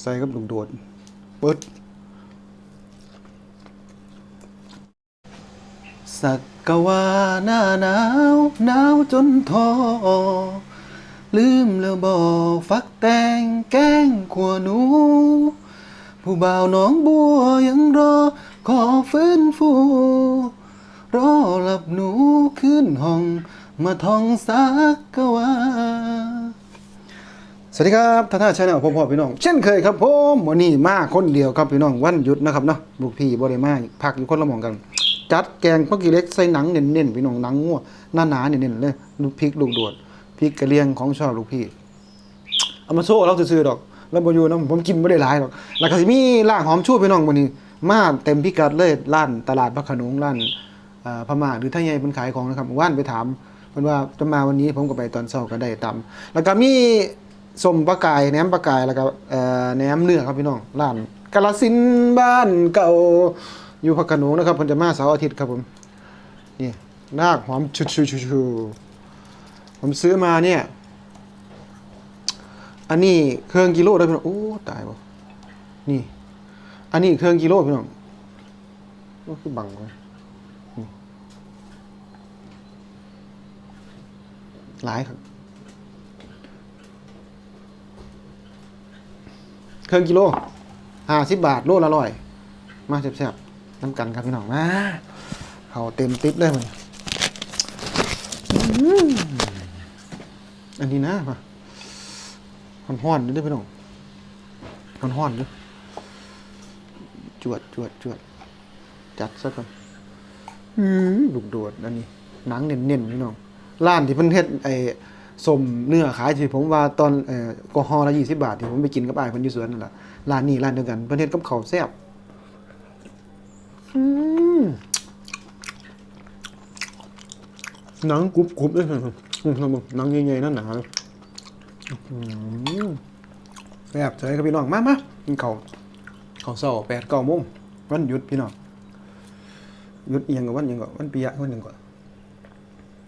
ใส่กับลูกโดดเปิดสักกะว่าหน้าหนาวหนาวจนท้อลืมแล้วบอกฟักแตงแกงขัวหนู ผู้บ่าวน้องบัวยังรอขอฟื้นฟู รอหลับหนูขึ้นห้อง มาท่องสักกะว่า สวัสดีครับท่าท่าชาแนลพ่อพ่อพี่น้อง เช่นเคยครับผมวันนี้มาคนเดียวครับพี่น้องวันหยุดนะครับเนาะลูกพี่บ่ได้มาพักอยู่คนละหมองกัน จัดแกงพักกีเล็กใส่หนังเน้นๆพี่น้องหนังงัวหน้าหนาเน้นๆเลยลูกพริกลูกโดดพริกกระเลียงของชอบลูกพี่เอามาโซ่เราซื่อๆดอกแล้วบอยู่นะผมกินไม่ได้หลายดอกแล้วก็สิมีล่างหอมชูพี่น้องวันนี้ มาเต็มพิกัดเลยร้านตลาดพระขนงร้านพม่าหรือไทยใหญ่เป็นขายของนะครับว่านไปถามเพิ่นว่าจะมาวันนี้ผมก็ไปตอนเช้าก็ได้ตามแล้วก็มี สมปลากายแหนมปลากายแล้วก็เอ่อแหนมเนื้อครับพี่น้องร้านกาลสินบ้านเก่าอยู่พระโขนงนะครับเพิ่นจะมาเสาร์อาทิตย์ครับผมนี่รากหอมชุๆๆๆผมซื้อมาเนี่ย อันนี้เครื่องกิโลได้พี่น้องโอ้ตายบ่นี่ อันนี้เครื่องกิโลพี่น้องก็คือบังไว้หลายครับ เครื่องกิโลห้าสิบบาทโลละร้อยมาแซ่บๆน้ำกันครับพี่น้องมาเขาเต็มติ๊บเลยมันอื้ออันนี้นะป่ะมันห้อนๆด้วยพี่น้องมันห้อนอยู่จวดจวดจวดจัดซะก่อนอืมลูกโดดอันนี้หนังเน้นๆพี่น้องร้านที่เพิ่นเฮ็ดไอ้ สมเนื้อขายที่ผมว่าตอนเอ่อกอฮอละ20บาทที่ผมไปกินกับอ้ายเพิ่นอยู่สวนนั่นแหละร้านนี้ร้านเดียวกันเพิ่นเฮ็ดกับข้าวแซ่บอืมหนังกรุบๆเลยครับหนังใหญ่ๆนั่นหนาเลยอืมแซ่บเฉยครับพี่น้องมามากินข้าวข้าวเช้าแปดเก้าโมงวันหยุดพี่น้องหยุดเอียงกับวันหยังก่อนวันปียะวันหยังก่อน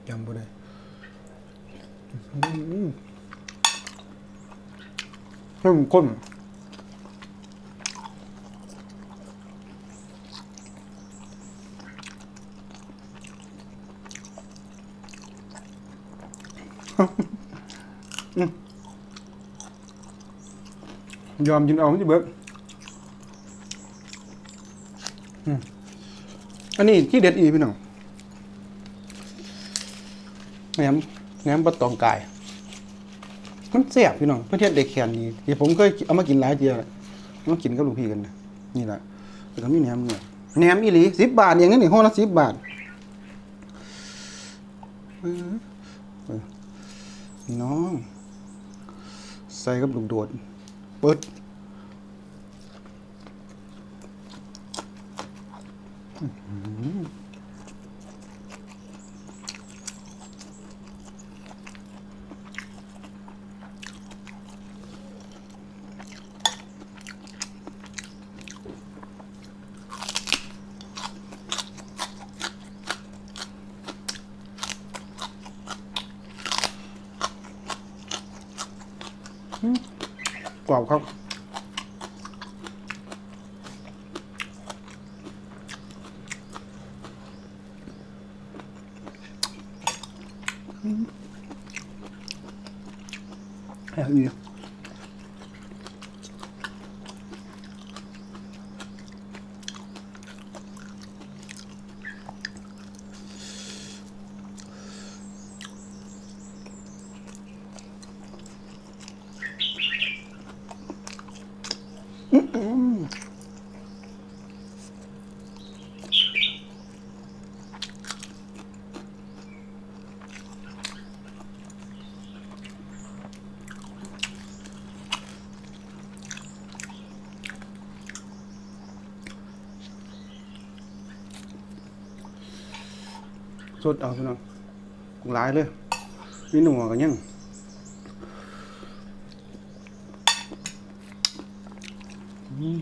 จำบ่ได้อืม เข้มข้นยอมกินเอาที่เบิกอันนี้ที่เด็ดอีพี่น้องแหม แหนมปลาตองกาย มันแซ่บพี่น้องเพื่อนเทศเด็กแขนนี่ที่ผมเคยเอามากินหลายเทียแล้วมากินกับลูกพี่กันนะนี่แหละแล้วก็มีแหนมเนี่ยแหนมอีหลีสิบบาทอย่างนี้นี่งห้องละสิบบาทน้อง ใส่กับลูกโดดเปิดก รอบครับแอ สดเอาพี่น้องหลายเลยมีหนัวกันยังอืม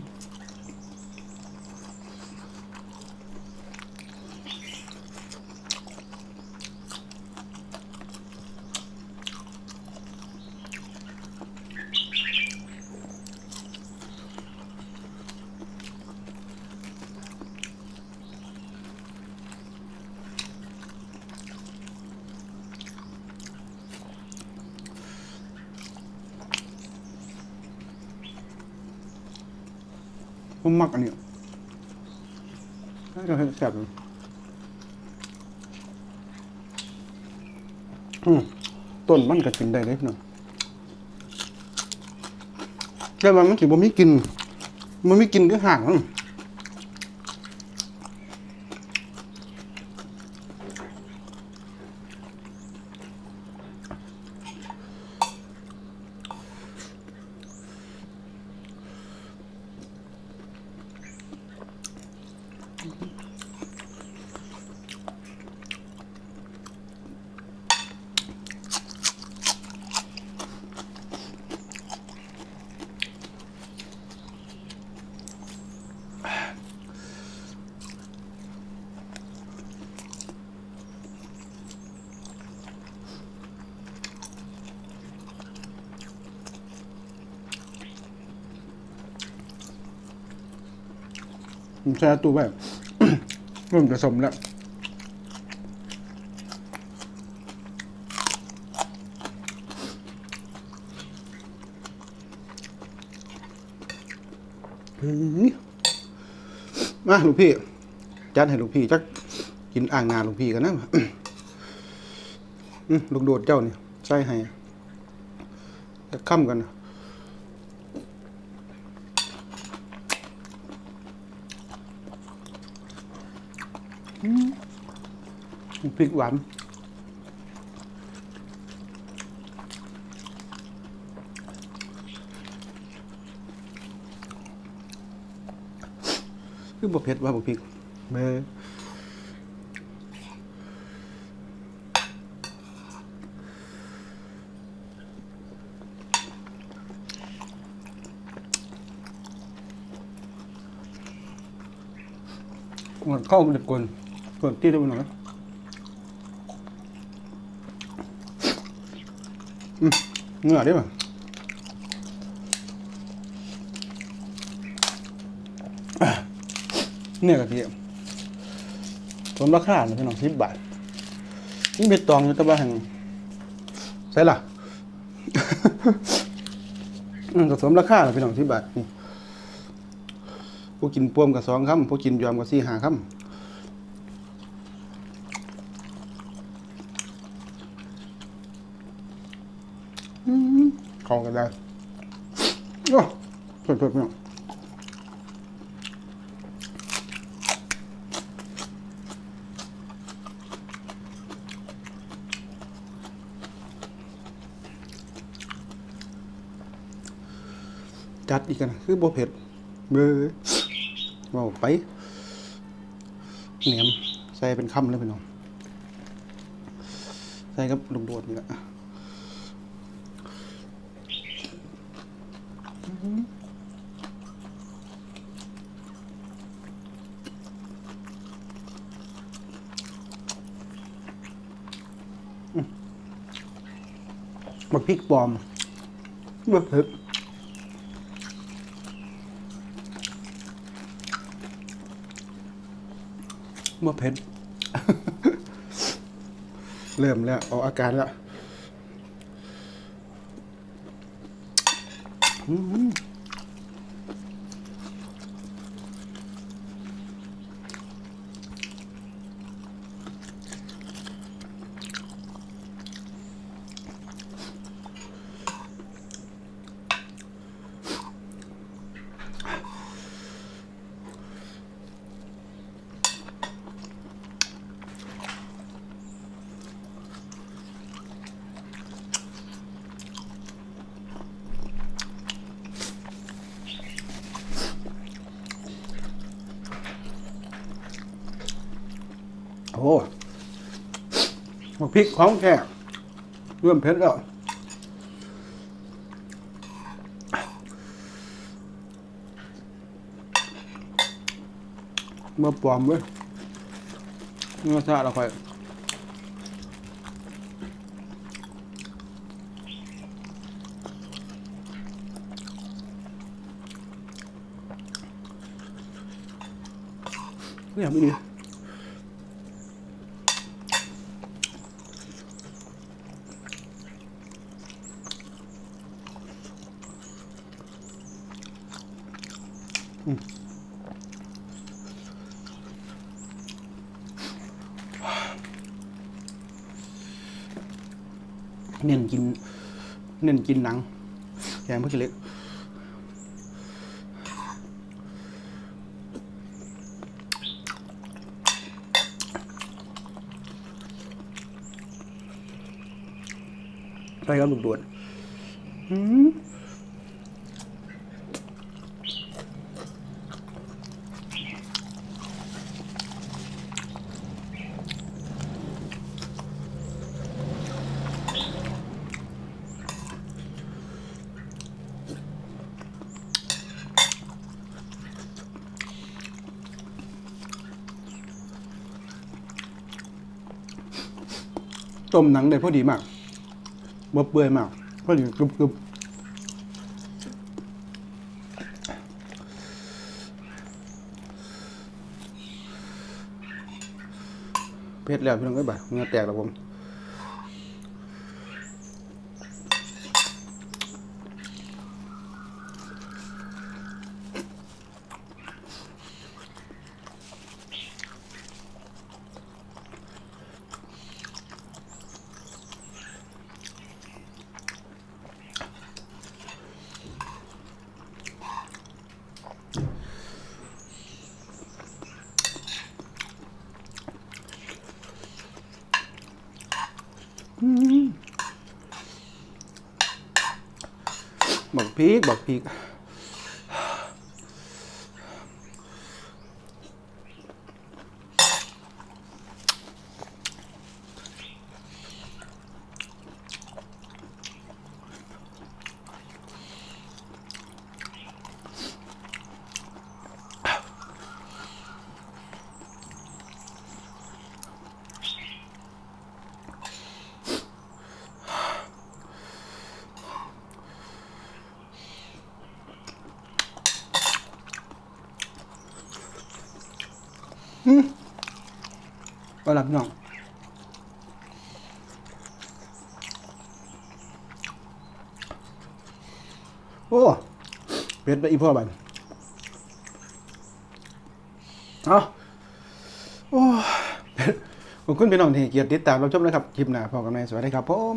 ผมมักอันนี้น่าจะแซ่บอยู่อืมต้นมันก็กินได้เล็กน้อยแต่ว่ามันสิบ่มีกินมันมีกินคือห่างมัน ผมแช่ตู้ไว้เริ่มจะสมแล้วมาลูกพี่ จัดให้ลูกพี่จักกินอ่างนาลูกพี่กันนะลูกโดดเจ้านี่ใส่ให้จะค่ำกันนะ พริกหวานคือบ่เผ็ดว่าบ่พริกเบ้มันเข้าเด็กกวน เปิดที่ได้ไปหน่อยอืมเนื้อได้ป่ะเนี่ยกะทิผมราคาเนี่ยพี่น้องสิบบาทนี่เบ็ดตองอยู่ตะบ้าแห่งใช่ล่ะ อืมก็สมราคาแหละพี่น้องสิบบาทนี่ผู้กินปวมกับสองคำผู้กินยอมกับสี่ห้าคำอืม เข้ากันได้โอ้สดๆพี่น้องจัดอีกนะคือบ่เผ็ดเบ้อว่าไปเหนียมใส่เป็นคำเลยพี่น้อง ใส่กับลูกโดดนี่แหละ บักพริกปลอมบ่เผ็ดบ่เผ็ด เริ่มแล้ว ออกอาการแล้ว อืม โอ้บักพริกของแท้เริ่มเผ็ดแล้วเมื่อปลอมเว้ยเมื่อซาเราค่อยเนี่ยไม่ดี อ เน้นกิน เน้นกินหนังแกงพวกเล็กใช่ครับลูกด่วนอืม ต้มหนังได้พอดีมากบ่เปื่อยมากพอดีกรุบกรุบเผ็ดแล้วพี่น้องเอ้ยบ่าเงาแตกแล้วผม บักพ กบักพริกก็รับน้องโอ้เผ็ดไปอีพ่อบันเอาโอ้ผ็ดขอบคุณพี่น้องที่เกียรติติดตามรับชมนะครับ คลิปหน้าพอกันใหม่สวัสดีครับผม